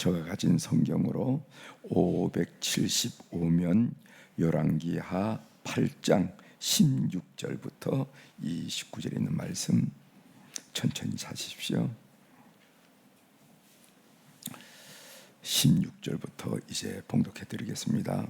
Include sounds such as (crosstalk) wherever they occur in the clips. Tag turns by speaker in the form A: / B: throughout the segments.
A: 저가 가진 성경으로 575면 열왕기하 8장 16절부터 29절에 있는 말씀 천천히 찾으십시오. 16절부터 이제 봉독해 드리겠습니다.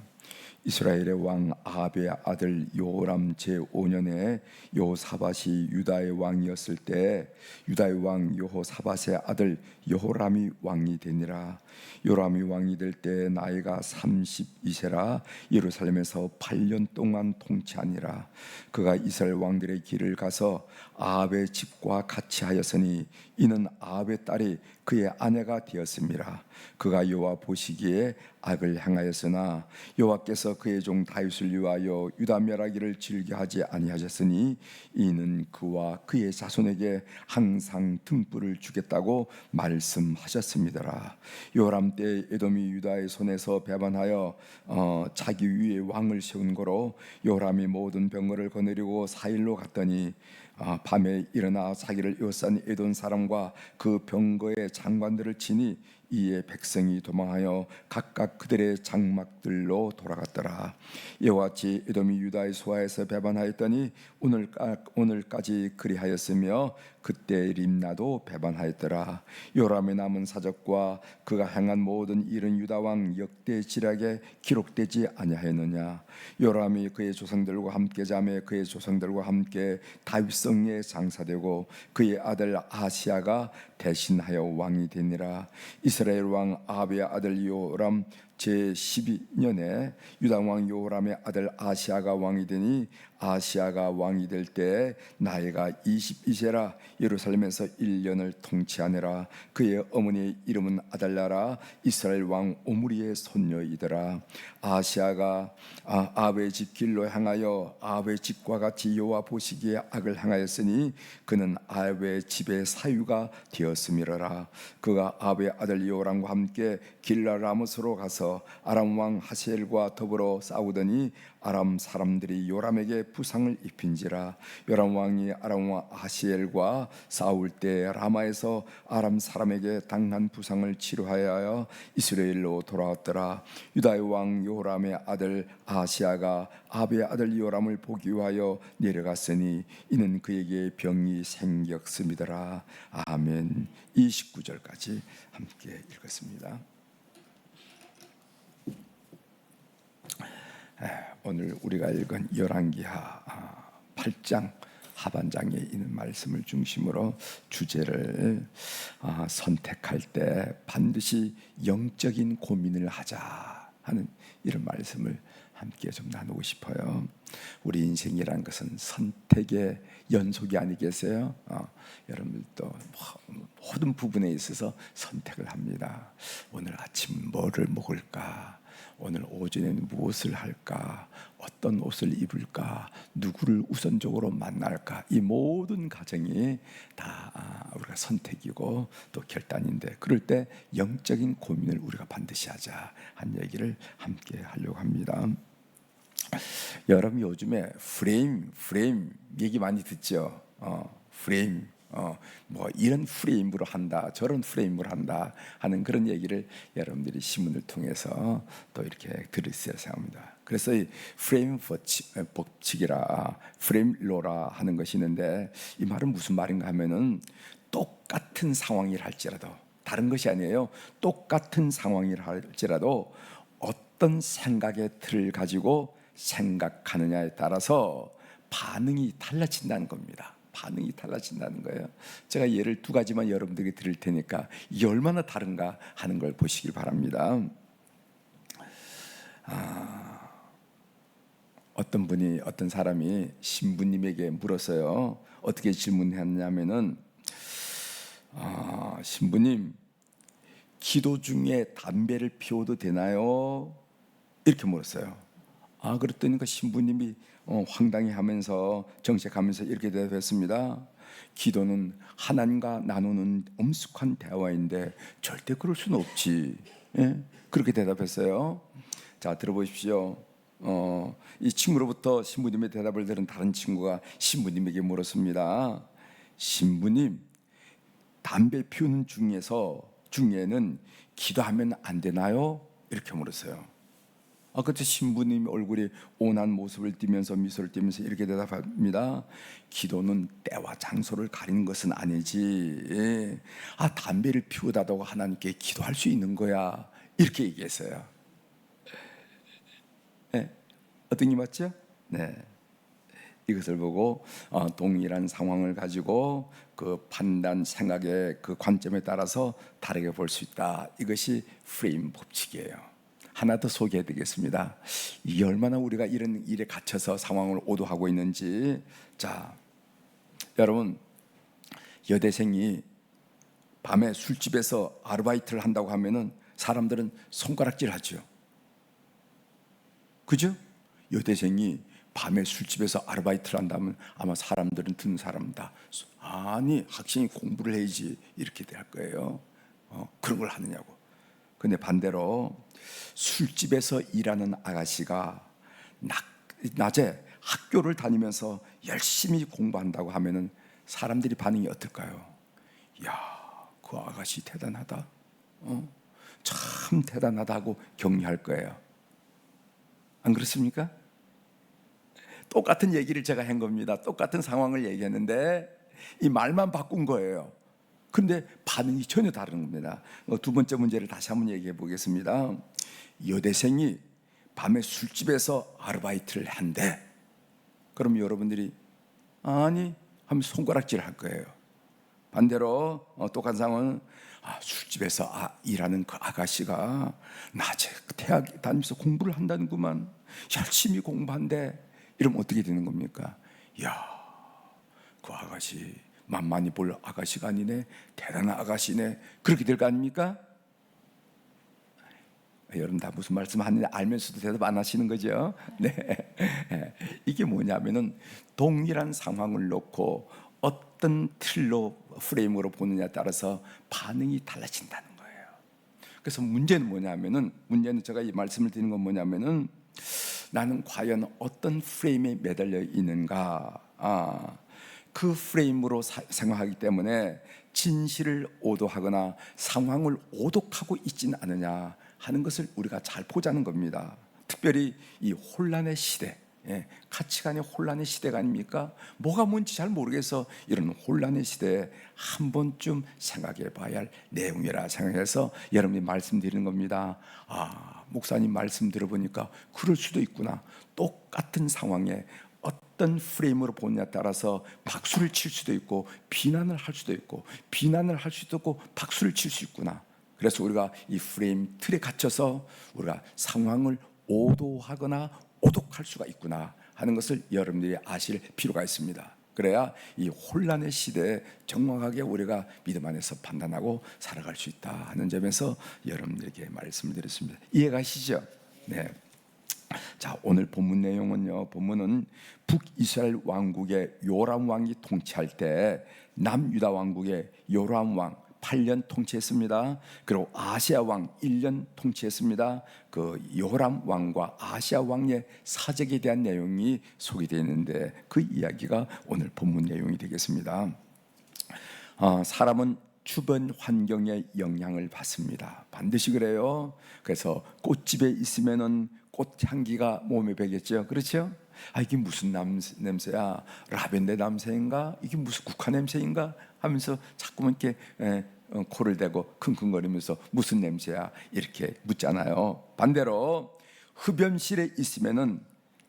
A: 이스라엘의 왕 아합의 아들 요람 제5년에 요사밧이 유다의 왕이었을 때 유다의 왕 요호사밧의 아들 여호람이 왕이 되니라. 요람이 왕이 될 때 나이가 32세라 예루살렘에서 8년 동안 통치하니라. 그가 이스라엘 왕들의 길을 가서 아합의 집과 같이 하였으니 이는 아합의 딸이 그의 아내가 되었습니다. 그가 여호와 보시기에 악을 행하였으나 여호와께서 그의 종 다윗을 위하여 유다 멸하기를 즐겨 하지 아니하셨으니 이는 그와 그의 자손에게 항상 등불을 주겠다고 말씀하셨습니다라. 요람 때 에돔이 유다의 손에서 배반하여 어, 자기 위에 왕을 세운 거로 요람이 모든 병거를 거느리고 사일로 갔더니 아, 밤에 일어나 자기를 요산 에돈 사람과 그 병거의 장관들을 치니 이에 백성이 도망하여 각각 그들의 장막들로 돌아갔더라. 이와 같이 에돔이 유다의 소아에서 배반하였더니 오늘까, 오늘까지 그리하였으며 그때 림나도 배반하였더라. 요람의 남은 사적과 그가 행한 모든 일은 유다 왕 역대 지략에 기록되지 아니하였느냐. 요람이 그의 조상들과 함께 잠에 그의 조상들과 함께 다윗성에 장사되고 그의 아들 아시아가 대신하여 왕이 되니라. 이스 라엘 왕 아비의 아들 요람 제 12년에 유다 왕 요람의 아들 아시아가 왕이 되니 아시아가 왕이 될 때 나이가 22세라 예루살렘에서 1년을 통치하느라 그의 어머니의 이름은 아달라라 이스라엘 왕 오므리의 손녀이더라. 아시아가 아, 아베의 집 길로 향하여 아베의 집과 같이 여호와 보시기에 악을 행하였으니 그는 아베의 집의 사유가 되었음이라. 그가 아베의 아들 요람과 함께 길라 라못으로 가서 아람 왕 하셀과 더불어 싸우더니 아람 사람들이 요람에게 부상을 입힌지라 요람 왕이 아람 왕 하시엘과 싸울 때 라마에서 아람 사람에게 당한 부상을 치료하여 이스라엘로 돌아왔더라. 유다의 왕 요람의 아들 아시아가 아베의 아들 요람을 보기 위하여 내려갔으니 이는 그에게 병이 생겼음이더라. 아멘. 29절까지 함께 읽었습니다. 오늘 우리가 읽은 열왕기하 8장 아, 하반장에 있는 말씀을 중심으로 주제를 아, 선택할 때 반드시 영적인 고민을 하자 하는 이런 말씀을 함께 좀 나누고 싶어요. 우리 인생이란 것은 선택의 연속이 아니겠어요? 어, 여러분들도 모든 부분에 있어서 선택을 합니다. 오늘 아침 뭐를 먹을까? 오늘 오전에는 무엇을 할까? 어떤 옷을 입을까? 누구를 우선적으로 만날까? 이 모든 과정이 다 아, 우리가 선택이고 또 결단인데 그럴 때 영적인 고민을 우리가 반드시 하자 한 얘기를 함께 하려고 합니다. 여러분 요즘에 프레임, 프레임 얘기 많이 듣죠. 어, 프레임. 어, 뭐 이런 프레임으로 한다, 저런 프레임으로 한다 하는 그런 얘기를 여러분들이 신문을 통해서 또 이렇게 들으셔야 생각합니다. 그래서 이 프레임 법칙, 법칙이라 프레임 로라 하는 것이 있는데 이 말은 무슨 말인가 하면은 똑같은 상황이라 할지라도 다른 것이 아니에요. 똑같은 상황이라 할지라도 어떤 생각의 틀을 가지고 생각하느냐에 따라서 반응이 달라진다는 겁니다. 반응이 달라진다는 거예요. 제가 예를 두 가지만 여러분들에게 드릴 테니까 이게 얼마나 다른가 하는 걸 보시길 바랍니다. 아, 어떤 분이 어떤 사람이 신부님에게 물었어요. 어떻게 질문했냐면은 아, 신부님 기도 중에 담배를 피워도 되나요? 이렇게 물었어요. 아 그랬더니 그 신부님이 어, 황당해 하면서 정색하면서 이렇게 대답했습니다. 기도는 하나님과 나누는 엄숙한 대화인데 절대 그럴 수는 없지. 예? 그렇게 대답했어요. 자 들어보십시오. 어, 이 친구로부터 신부님의 대답을 들은 다른 친구가 신부님에게 물었습니다. 신부님, 담배 피우는 중에서 중에는 기도하면 안 되나요? 이렇게 물었어요. 아, 그때 신부님 얼굴이 온한 모습을 띠면서 미소를 띠면서 이렇게 대답합니다. 기도는 때와 장소를 가리는 것은 아니지. 예. 아, 담배를 피우다도 하나님께 기도할 수 있는 거야. 이렇게 얘기했어요. 네. 어떤 게 맞죠? 네. 이것을 보고 어, 동일한 상황을 가지고 그 판단 생각의 그 관점에 따라서 다르게 볼 수 있다. 이것이 프레임 법칙이에요. 하나 더 소개해 드리겠습니다. 이게 얼마나 우리가 이런 일에 갇혀서 상황을 오도하고 있는지. 자, 여러분 여대생이 밤에 술집에서 아르바이트를 한다고 하면은 사람들은 손가락질 하죠. 그죠? 여대생이 밤에 술집에서 아르바이트를 한다면 아마 사람들은 듣는 사람다. 아니 학생이 공부를 해야지 이렇게 될 거예요. 어, 그런 걸 하느냐고. 근데 반대로 술집에서 일하는 아가씨가 낮, 낮에 학교를 다니면서 열심히 공부한다고 하면은 사람들이 반응이 어떨까요? 야, 그 아가씨 대단하다. 어? 참 대단하다고 격려할 거예요. 안 그렇습니까? 똑같은 얘기를 제가 한 겁니다. 똑같은 상황을 얘기했는데 이 말만 바꾼 거예요. 근데 반응이 전혀 다른 겁니다. 어, 두 번째 문제를 다시 한번 얘기해 보겠습니다. 여대생이 밤에 술집에서 아르바이트를 한대. 그럼 여러분들이 아니 하면 손가락질 할 거예요. 반대로 어, 똑같은 상황은 아, 술집에서 아, 일하는 그 아가씨가 낮에 대학 다니면서 공부를 한다는구만 열심히 공부한대 이러면 어떻게 되는 겁니까? 야, 그 아가씨 만만히 볼 아가씨가 아니네 대단한 아가씨네 그렇게 될 거 아닙니까? 여러분 다 무슨 말씀 하는지 알면서도 대답 안 하시는 거죠? 네. (laughs) 이게 뭐냐면은 동일한 상황을 놓고 어떤 틀로 프레임으로 보느냐에 따라서 반응이 달라진다는 거예요. 그래서 문제는 뭐냐면은 문제는 제가 이 말씀을 드리는 건 뭐냐면은 나는 과연 어떤 프레임에 매달려 있는가? 아, 그 프레임으로 사, 생각하기 때문에 진실을 오도하거나 상황을 오독하고 있지는 않느냐 하는 것을 우리가 잘 보자는 겁니다. 특별히 이 혼란의 시대, 예, 가치관의 혼란의 시대가 아닙니까? 뭐가 뭔지 잘 모르겠어. 이런 혼란의 시대에 한 번쯤 생각해 봐야 할 내용이라 생각해서 여러분이 말씀드리는 겁니다. 아, 목사님 말씀 들어보니까 그럴 수도 있구나. 똑같은 상황에 어떤 프레임으로 보느냐에 따라서 박수를 칠 수도 있고 비난을 할 수도 있고 비난을 할 수도 있고 박수를 칠 수 있구나. 그래서 우리가 이 프레임 틀에 갇혀서 우리가 상황을 오도하거나 오독할 수가 있구나 하는 것을 여러분들이 아실 필요가 있습니다. 그래야 이 혼란의 시대에 정확하게 우리가 믿음 안에서 판단하고 살아갈 수 있다 하는 점에서 여러분들에게 말씀을 드렸습니다. 이해가시죠? 네. 자, 오늘 본문 내용은요. 본문은 북이스라엘 왕국의 요람 왕이 통치할 때 남유다 왕국의 요람 왕 8년 통치했습니다. 그리고 아시아 왕 1년 통치했습니다. 그 요람 왕과 아시아 왕의 사적에 대한 내용이 소개되어 있는데 그 이야기가 오늘 본문 내용이 되겠습니다. 어, 사람은 주변 환경의 영향을 받습니다. 반드시 그래요. 그래서 꽃집에 있으면은 꽃향기가 몸에 배겠죠. 그렇죠? 아 이게 무슨 냄새야? 라벤더 냄새인가? 이게 무슨 국화 냄새인가? 하면서 자꾸만 이렇게 에, 어, 코를 대고 킁킁거리면서 무슨 냄새야? 이렇게 묻잖아요. 반대로 흡연실에 있으면은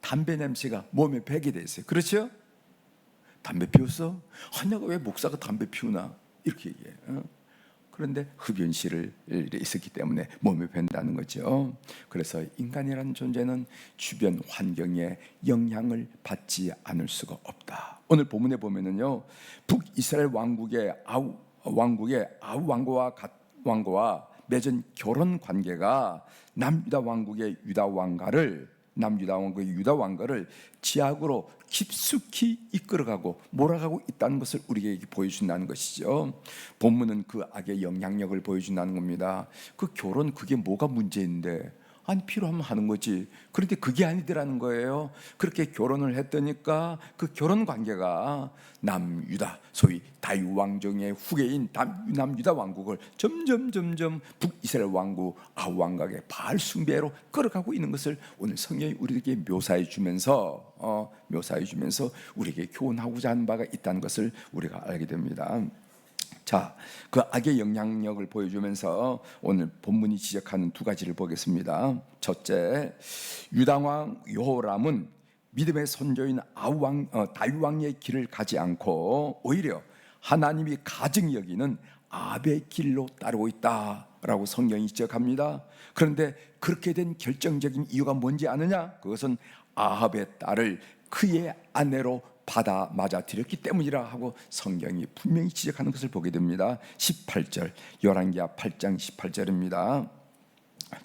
A: 담배 냄새가 몸에 배게 돼 있어요. 그렇죠? 담배 피웠어? 아, 내가 왜 목사가 담배 피우나? 이렇게 얘기해요. 어? 그런데 흡연실을 있었기 때문에 몸에 밴다는 거죠. 그래서 인간이라는 존재는 주변 환경에 영향을 받지 않을 수가 없다. 오늘 본문에 보면은요, 북이스라엘 왕국의 아우 왕국의 아우 왕고와 왕고와 맺은 결혼 관계가 남유다 왕국의 유다 왕가를 남유다 왕국의 유다 왕가를 지악으로 깊숙이 이끌어가고 몰아가고 있다는 것을 우리에게 보여준다는 것이죠. 본문은 그 악의 영향력을 보여준다는 겁니다. 그 결혼 그게 뭐가 문제인데 아니 필요하면 하는 거지. 그런데 그게 아니더라는 거예요. 그렇게 결혼을 했더니까 그 결혼 관계가 남유다 소위 다윗 왕정의 후계인 남- 남유다 왕국을 점점 점점 북이스라엘 왕국 아우 왕각의 바알 숭배로 끌어가고 있는 것을 오늘 성경이 우리에게 묘사해 주면서 어, 묘사해 주면서 우리에게 교훈하고자 하는 바가 있다는 것을 우리가 알게 됩니다. 자, 그 악의 영향력을 보여주면서 오늘 본문이 지적하는 두 가지를 보겠습니다. 첫째, 유다왕 여호람은 믿음의 선조인 아우왕 어, 다윗 왕의 길을 가지 않고 오히려 하나님이 가증 여기는 아베의 길로 따르고 있다라고 성경이 지적합니다. 그런데 그렇게 된 결정적인 이유가 뭔지 아느냐? 그것은 아합의 딸을 그의 아내로 받아 맞아 들였기 때문이라 하고 성경이 분명히 지적하는 것을 보게 됩니다. 18절 열왕기하 8장 18절입니다.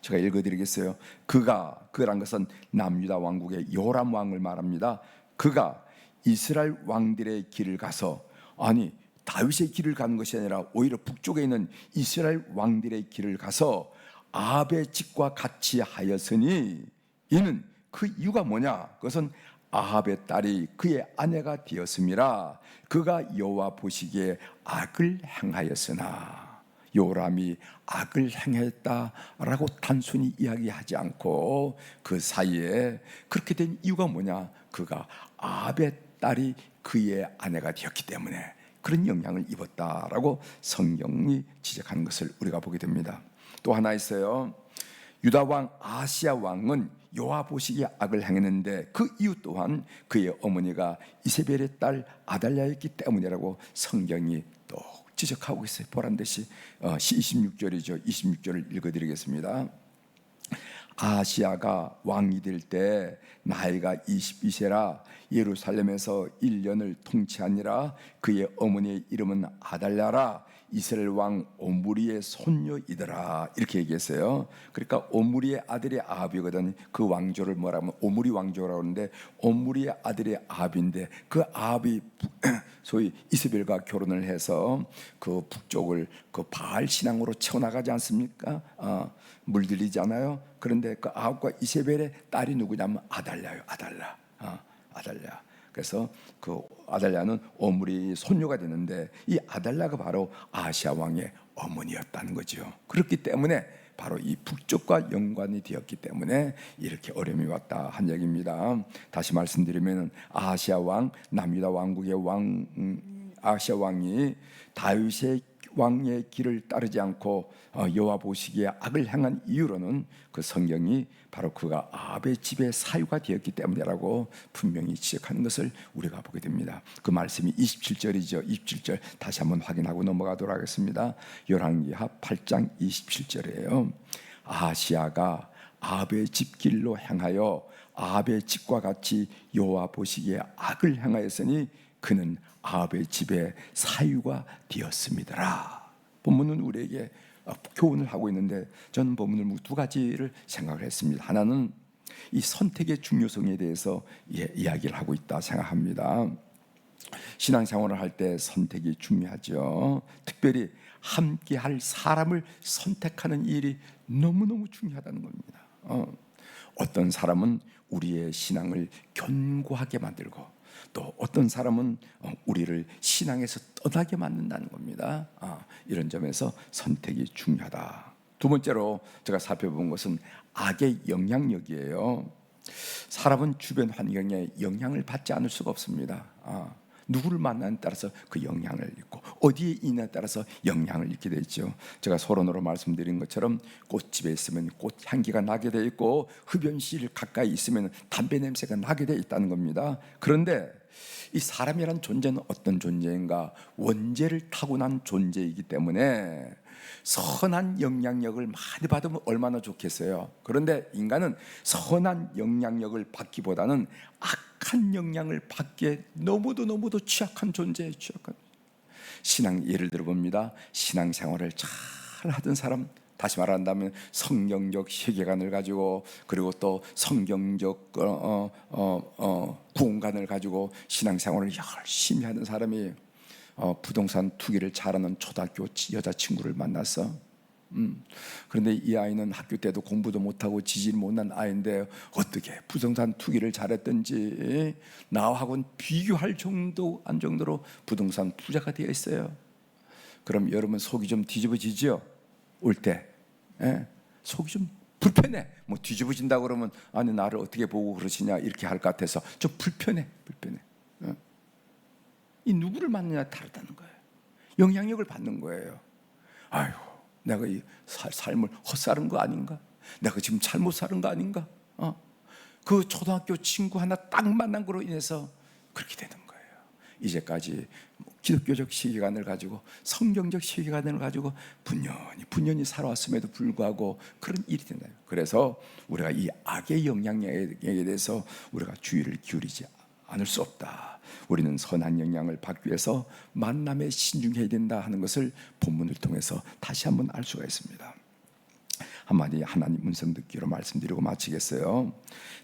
A: 제가 읽어드리겠어요. 그가 그란 것은 남유다 왕국의 요람 왕을 말합니다. 그가 이스라엘 왕들의 길을 가서 아니 다윗의 길을 가는 것이 아니라 오히려 북쪽에 있는 이스라엘 왕들의 길을 가서 아합의 집과 같이 하였으니 이는 그 이유가 뭐냐? 그것은 아합의 딸이 그의 아내가 되었음이라 그가 여호와 보시기에 악을 행하였으나 요람이 악을 행했다라고 단순히 이야기하지 않고 그 사이에 그렇게 된 이유가 뭐냐? 그가 아합의 딸이 그의 아내가 되었기 때문에 그런 영향을 입었다라고 성경이 지적하는 것을 우리가 보게 됩니다. 또 하나 있어요. 유다 왕 아시아 왕은 보시기에 악을 행했는데 그 이유 또한 그의 어머니가 이세벨의 딸 아달랴였기 때문이라고 성경이 또 지적하고 있어요. 보란 듯이 어, 26절이죠. 26절을 읽어드리겠습니다. 아시아가 왕이 될 때 나이가 22세라 예루살렘에서 1년을 통치하니라 그의 어머니의 이름은 아달랴라 이스라엘 왕 오므리의 손녀이더라 이렇게 얘기했어요. 그러니까 오므리의 아들이 아합이거든. 그 왕조를 뭐라면 오므리 왕조라고 하는데 오므리의 아들이 아합인데 그 아합이 (clears throat) 소위 이스벨과 결혼을 해서 그 북쪽을 그 바알 신앙으로 채워나가지 않습니까? 어, 물들이잖아요. 그런데 그 아합과 이세벨의 딸이 누구냐면 아달랴요. 아달랴. 어, 아달랴. 그래서 그 아달랴는 오므리 손녀가 되는데 이 아달랴가 바로 아시아 왕의 어머니였다는 거죠. 그렇기 때문에 바로 이 북쪽과 연관이 되었기 때문에 이렇게 어려움이 왔다 한 얘기입니다. 다시 말씀드리면 아시아 왕 남유다 왕국의 왕 음, 아시아 왕이 다윗의 왕의 길을 따르지 않고 어, 여호와 보시기에 악을 행한 이유로는 그 성경이 바로 그가 아합의 집의 사유가 되었기 때문이라고 분명히 지적하는 것을 우리가 보게 됩니다. 그 말씀이 27절이죠. 27절 다시 한번 확인하고 넘어가도록 하겠습니다. 열왕기하 8장 27절이에요. 아시아가 아합의 집길로 행하여 아합의 집과 같이 여호와 보시기에 악을 행하였으니 그는 아합의 집의 사유가 되었습니다라. 본문은 우리에게 교훈을 하고 있는데 저는 본문을 두 가지를 생각을 했습니다. 하나는 이 선택의 중요성에 대해서 예, 이야기를 하고 있다 생각합니다. 신앙생활을 할 때 선택이 중요하죠. 특별히 함께 할 사람을 선택하는 일이 너무너무 중요하다는 겁니다. 어, 어떤 사람은 우리의 신앙을 견고하게 만들고 또 어떤 사람은 어, 우리를 신앙에서 떠나게 만든다는 겁니다. 아, 이런 점에서 선택이 중요하다. 두 번째로 제가 살펴본 것은 악의 영향력이에요. 사람은 주변 환경에 영향을 받지 않을 수가 없습니다. 아, 누구를 만나는 따라서 그 영향을 입고 어디에 있냐에 따라서 영향을 입게 되죠. 제가 서론으로 말씀드린 것처럼 꽃집에 있으면 꽃 향기가 나게 돼 있고 흡연실 가까이 있으면 담배 냄새가 나게 돼 있다는 겁니다. 그런데 이 사람이란 존재는 어떤 존재인가? 원죄를 타고난 존재이기 때문에 선한 영향력을 많이 받으면 얼마나 좋겠어요. 그런데 인간은 선한 영향력을 받기보다는 악 한 영향을 받기에 너무도 너무도 취약한 존재에 취약한 신앙 예를 들어 봅니다. 신앙 생활을 잘 하던 사람 다시 말한다면 성경적 세계관을 가지고 그리고 또 성경적 어, 어, 어, 어, 구원관을 가지고 신앙생활을 열심히 하는 사람이 어, 부동산 투기를 잘하는 초등학교 여자친구를 만나서 음. 그런데 이 아이는 학교 때도 공부도 못하고 지질 못난 아이인데 어떻게 부동산 투기를 잘했든지 나하고는 비교할 정도 안 정도로 부동산 부자가 되어 있어요. 그럼 여러분 속이 좀 뒤집어지죠? 올 때. 예? 속이 좀 불편해. 뭐 뒤집어진다 그러면 아니 나를 어떻게 보고 그러시냐 이렇게 할 것 같아서 좀 불편해. 불편해. 예? 이 누구를 만나냐 다르다는 거예요. 영향력을 받는 거예요. 아유, 내가 이 살- 삶을 헛살은 거 아닌가? 내가 지금 잘못 사는 거 아닌가? 어? 그 초등학교 친구 하나 딱 만난 거로 인해서 그렇게 되는 거예요. 이제까지 뭐 기독교적 시기관을 가지고 성경적 시기관을 가지고 분연히 분연히 살아왔음에도 불구하고 그런 일이 된다. 그래서 우리가 이 악의 영향력에 대해서 우리가 주의를 기울이지 않을 수 없다. 우리는 선한 영향을 받기 위해서 만남에 신중해야 된다 하는 것을 본문을 통해서 다시 한번 알 수가 있습니다. 한마디 하나님 음성 듣기로 말씀드리고 마치겠어요.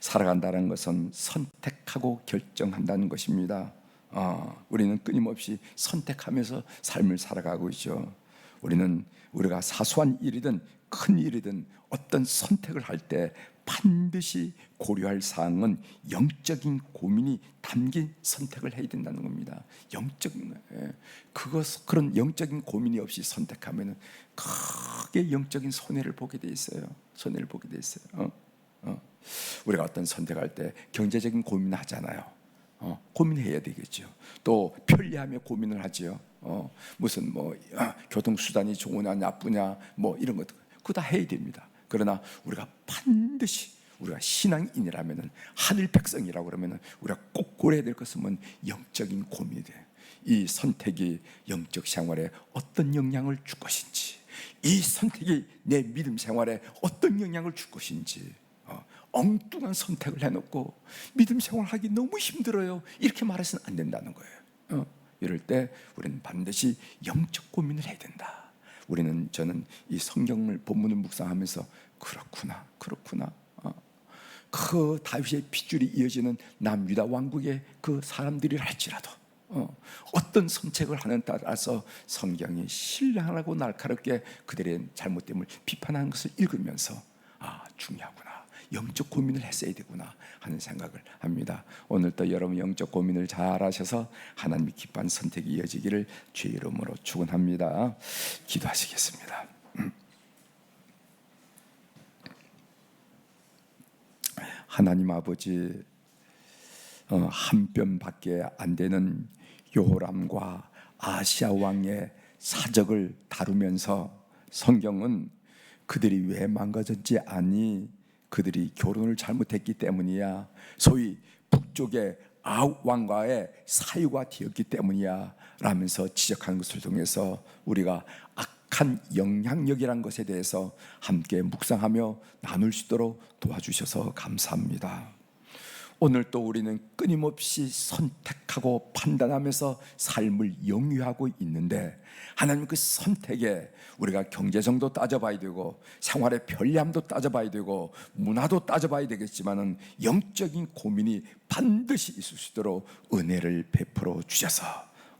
A: 살아간다는 것은 선택하고 결정한다는 것입니다. 어, 우리는 끊임없이 선택하면서 삶을 살아가고 있죠. 우리는 우리가 사소한 일이든 큰 일이든 어떤 선택을 할 때 반드시 고려할 사항은 영적인 고민이 담긴 선택을 해야 된다는 겁니다. 영적인 예. 그것 그런 영적인 고민이 없이 선택하면은 크게 영적인 손해를 보게 돼 있어요. 손해를 보게 돼 있어요. 어? 어. 우리가 어떤 선택할 때 경제적인 고민을 하잖아요. 어, 고민해야 되겠죠. 또 편리함에 고민을 하지요. 어, 무슨 뭐 아, 교통 수단이 좋으냐 나쁘냐 뭐 이런 것 그거 다 해야 됩니다. 그러나 우리가 반드시 우리가 신앙인이라면은 하늘 백성이라고 그러면은 우리가 꼭 고려해야 될 것은 뭔 영적인 고민이 돼. 이 선택이 영적 생활에 어떤 영향을 줄 것인지, 이 선택이 내 믿음 생활에 어떤 영향을 줄 것인지, 어, 엉뚱한 선택을 해놓고 믿음 생활하기 너무 힘들어요. 이렇게 말해서는 안 된다는 거예요. 어, 이럴 때 우리는 반드시 영적 고민을 해야 된다. 우리는 저는 이 성경을 본문을 묵상하면서 그렇구나, 그렇구나. 어, 그 다윗의 핏줄이 이어지는 남유다 왕국의 그 사람들이 할지라도 어, 어떤 선택을 하는 따라서 성경이 신랄하고 날카롭게 그들의 잘못됨을 비판하는 것을 읽으면서 아 중요하구나 영적 고민을 했어야 되구나 하는 생각을 합니다. 오늘도 여러분 영적 고민을 잘 하셔서 하나님이 기뻐한 선택이 이어지기를 주의 이름으로 축원합니다. 기도하시겠습니다. (clears throat) 하나님 아버지 어, 한 뼘밖에 안 되는 요람과 아시아 왕의 사적을 다루면서 성경은 그들이 왜 망가졌지 아니 그들이 결혼을 잘못했기 때문이야 소위 북쪽의 아웃 왕과의 사유가 되었기 때문이야 라면서 지적하는 것을 통해서 우리가 악한 영향력이란 것에 대해서 함께 묵상하며 나눌 수 있도록 도와주셔서 감사합니다. 오늘 또 우리는 끊임없이 선택하고 판단하면서 삶을 영위하고 있는데 하나님 그 선택에 우리가 경제성도 따져봐야 되고 생활의 편리함도 따져봐야 되고 문화도 따져봐야 되겠지만은 영적인 고민이 반드시 있을 수 있도록 은혜를 베풀어 주셔서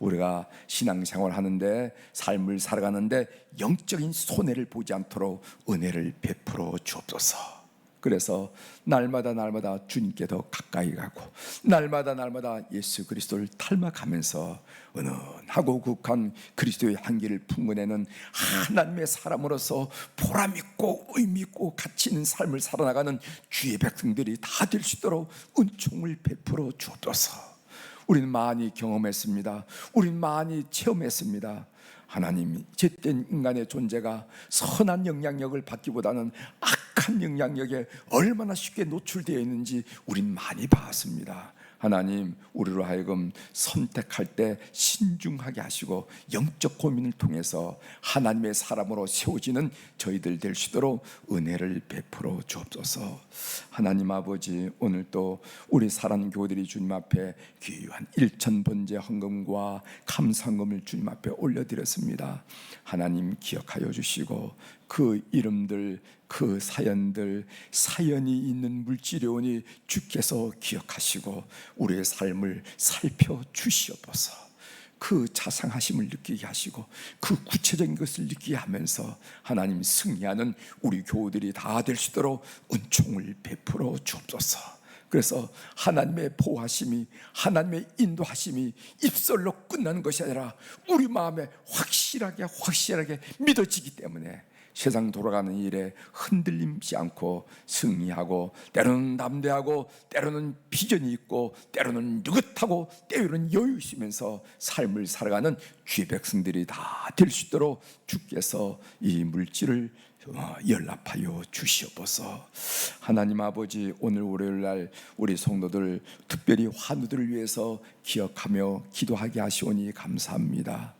A: 우리가 신앙생활 하는데 삶을 살아가는데 영적인 손해를 보지 않도록 은혜를 베풀어 주옵소서. 그래서 날마다 날마다 주님께 더 가까이 가고 날마다 날마다 예수 그리스도를 닮아가면서 은은하고 국한 그리스도의 향기를 풍겨내는 하나님의 사람으로서 보람 있고 의미 있고 가치 있는 삶을 살아나가는 주의 백성들이 다 될 수 있도록 은총을 베풀어 주옵소서. 우리는 많이 경험했습니다. 우리는 많이 체험했습니다. 하나님, 죄된 인간의 존재가 선한 영향력을 받기보다는 악 한 영향력에 얼마나 쉽게 노출되어 있는지 우린 많이 봤습니다. 하나님, 우리로 하여금 선택할 때 신중하게 하시고 영적 고민을 통해서 하나님의 사람으로 세워지는 저희들 될 수 있도록 은혜를 베풀어 주옵소서. 하나님 아버지, 오늘 또 우리 사랑하는 교들이 주님 앞에 귀한 일천 번째 헌금과 감상금을 주님 앞에 올려드렸습니다. 하나님 기억하여 주시고 그 이름들, 그 사연들, 사연이 있는 물질요원이 주께서 기억하시고 우리의 삶을 살펴 주시옵소서. 그 자상하심을 느끼게 하시고 그 구체적인 것을 느끼게 하면서 하나님 승리하는 우리 교우들이 다 될 수 있도록 은총을 베풀어 주옵소서. 그래서 하나님의 보호하심이 하나님의 인도하심이 입설로 끝나는 것이 아니라 우리 마음에 확실하게 확실하게 믿어지기 때문에 세상 돌아가는 일에 흔들림지 않고 승리하고 때로는 담대하고 때로는 비전이 있고 때로는 느긋하고 때로는 여유 있으면서 삶을 살아가는 주의 백성들이 다 될 수 있도록 주께서 이 물질을 어, 연락하여 주시옵소서. 하나님 아버지 오늘 월요일 날 우리 성도들 특별히 환우들을 위해서 기억하며 기도하게 하시오니 감사합니다.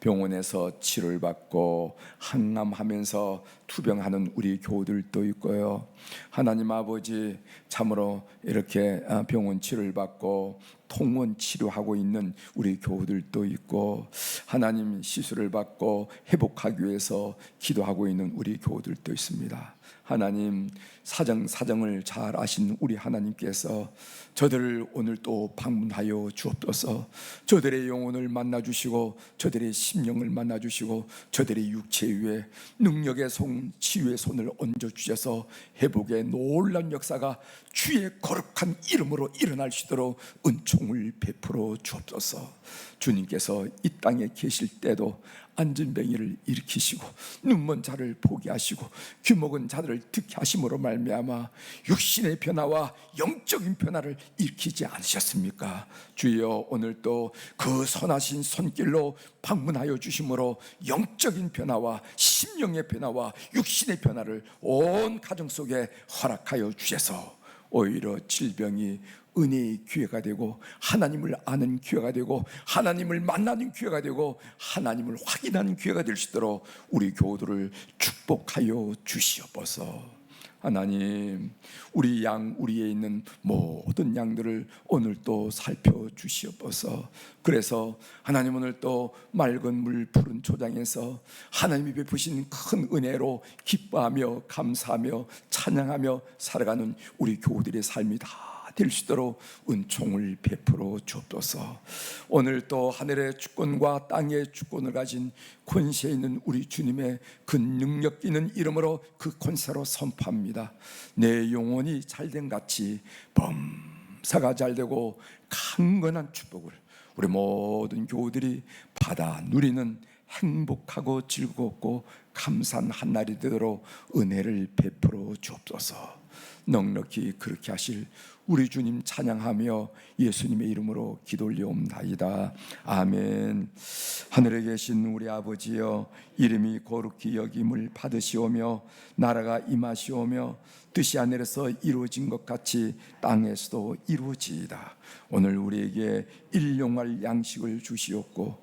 A: 병원에서 치료를 받고 항암하면서 투병하는 우리 교우들도 있고요. 하나님 아버지 참으로 이렇게 아, 병원 치료를 받고 통원 치료하고 있는 우리 교우들도 있고 하나님 시술을 받고 회복하기 위해서 기도하고 있는 우리 교우들도 있습니다. 하나님 사정 사정을 잘 아신 우리 하나님께서 저들을 오늘 또 방문하여 주옵소서. 저들의 영혼을 만나 주시고 저들의 심령을 만나 주시고 저들의 육체 위에 능력의 손 치유의 손을 얹어 주셔서 회복의 놀라운 역사가 주의 거룩한 이름으로 일어날 수 있도록 은총을 베풀어 주옵소서. 주님께서 이 땅에 계실 때도 안전뱅이를 일으키시고 눈먼 자를 보게 하시고 귀먹은 자들을 듣게 하심으로 말미암아 육신의 변화와 영적인 변화를 일으키지 않으셨습니까? 주여 오늘 또 그 선하신 손길로 방문하여 주심으로 영적인 변화와 심령의 변화와 육신의 변화를 온 가정 속에 허락하여 주셔서 오히려 질병이 은혜의 기회가 되고 하나님을 아는 기회가 되고 하나님을 만나는 기회가 되고 하나님을 확인하는 기회가 될 수 있도록 우리 교우들을 축복하여 주시옵소서. 하나님, 우리 양 우리에 있는 모든 양들을 오늘 또 살펴 주시옵소서. 그래서 하나님 오늘 또 맑은 물 푸른 초장에서 하나님이 베푸신 큰 은혜로 기뻐하며 감사하며 찬양하며 살아가는 우리 교우들의 삶이 다 될 수 있도록 은총을 베풀어 주옵소서. 오늘 또 하늘의 주권과 땅의 주권을 가진 권세 있는 우리 주님의 그 능력 있는 이름으로 그 권세로 선포합니다. 내 영혼이 잘된 같이 범사가 잘되고 강건한 축복을 우리 모든 교우들이 받아 누리는 행복하고 즐겁고 감사한 한 날이 되도록 은혜를 베풀어 주옵소서. 넉넉히 그렇게 하실 우리 주님 찬양하며 예수님의 이름으로 기도 올려옵나이다. 아멘. 하늘에 계신 우리 아버지여 이름이 거룩히 여김을 받으시오며 나라가 임하시오며 뜻이 하늘에서 이루어진 것 같이 땅에서도 이루어지이다. 오늘 우리에게 일용할 양식을 주시옵고